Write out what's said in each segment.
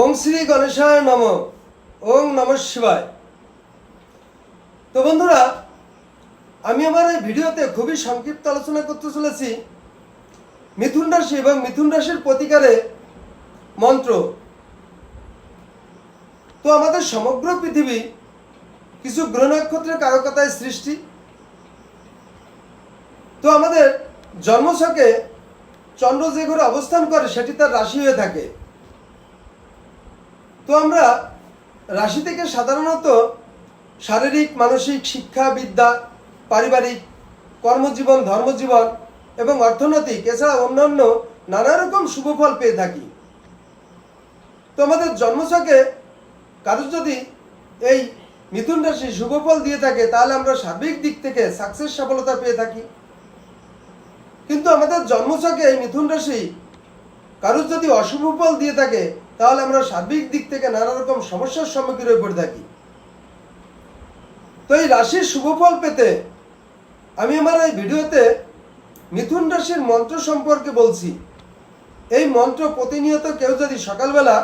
ওং শ্রী গণেশায় নম। ওং নম শিবায়। তো বন্ধুরা, আমি আমার এই ভিডিওতে খুবই সংক্ষিপ্ত আলোচনা করতে চলেছি। মিথুন রাশি এবং মিথুন রাশির প্রতিকারে মন্ত্র। তো আমাদের সমগ্র পৃথিবী কিছু গ্রহ নক্ষত্রের কারকতায় সৃষ্টি। তো আমাদের জন্মছকে চন্দ্র যে ঘরে অবস্থান করে সেটি তার রাশি হয়ে থাকে। তো আমরা রাশি থেকে সাধারণত শারীরিক, মানসিক, শিক্ষা, বিদ্যা, পারিবারিক, কর্মজীবন, ধর্মজীবন এবং অর্থনৈতিক, এছাড়া অন্যান্য নানা রকম শুভফল পেয়ে থাকি। তো আমাদের জন্মছকে কারোর যদি এই মিথুন রাশি শুভফল দিয়ে থাকে, তাহলে আমরা সার্বিক দিক থেকে সাকসেস সফলতা পেয়ে থাকি। কিন্তু আমাদের জন্মছকে এই মিথুন রাশি কারোর যদি অশুভ ফল দিয়ে থাকে, তাহলে আমরা সার্বিক দিক থেকে নানা রকম সমস্যার সম্মুখীন হয়ে পড়ে থাকি। তো এই রাশির শুভ ফল পেতে আমি আমার এই ভিডিওতে মিথুন রাশির মন্ত্র সম্পর্কে বলছি। এই মন্ত্র প্রতিনিয়ত কেউ যদি সকালবেলা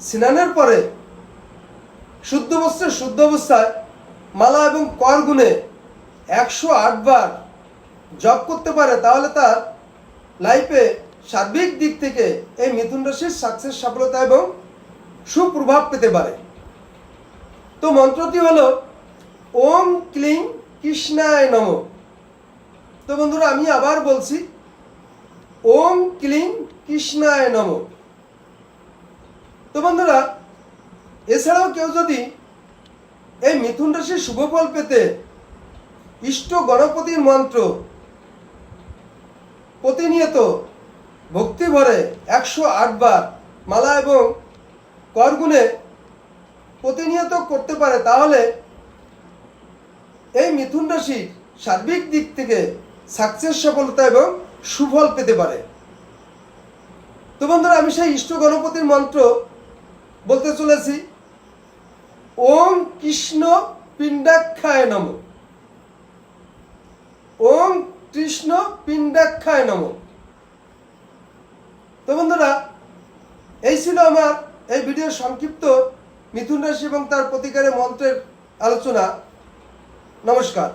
স্নানের পরে শুদ্ধ বস্ত্রে শুদ্ধ অবস্থায় মালা এবং কর গুণে একশো আট বার জপ করতে পারে, তাহলে তার লাইফে সার্বিক দিক থেকে এই মিথুন রাশির সাকসেস সফলতা এবং সুপ্রভাব পেতে পারে। তো মন্ত্রটি হলো, ওম ক্লিং কৃষ্ণায় নম। তো বন্ধুরা, আমি আবার বলছি, ওম ক্লিং কৃষ্ণায় নম। তো বন্ধুরা, এছাড়াও কেউ যদি এই মিথুন রাশির শুভফল পেতে ইষ্ট গণপতির মন্ত্র প্রতিনিয়ত ভক্তি ভরে একশো আট বার মালা এবং করগুণে প্রতিনিয়ত করতে পারে, তাহলে এই মিথুন রাশির সার্বিক দিক থেকে সাকসেস সফলতা এবং সুফল পেতে পারে। তো বন্ধুরা, আমি সেই ইষ্ট গণপতির মন্ত্র বলতে চলেছি, ওম কৃষ্ণ পিণ্ডাক্ষায় নম। ওম কৃষ্ণ পিণ্ডাক্ষায় নম। তো বন্ধুরা, এই ছিল আমার এই ভিডিওর সংক্ষিপ্ত মিথুন রাশি এবং তার প্রতিকারে মন্ত্রের আলোচনা। নমস্কার।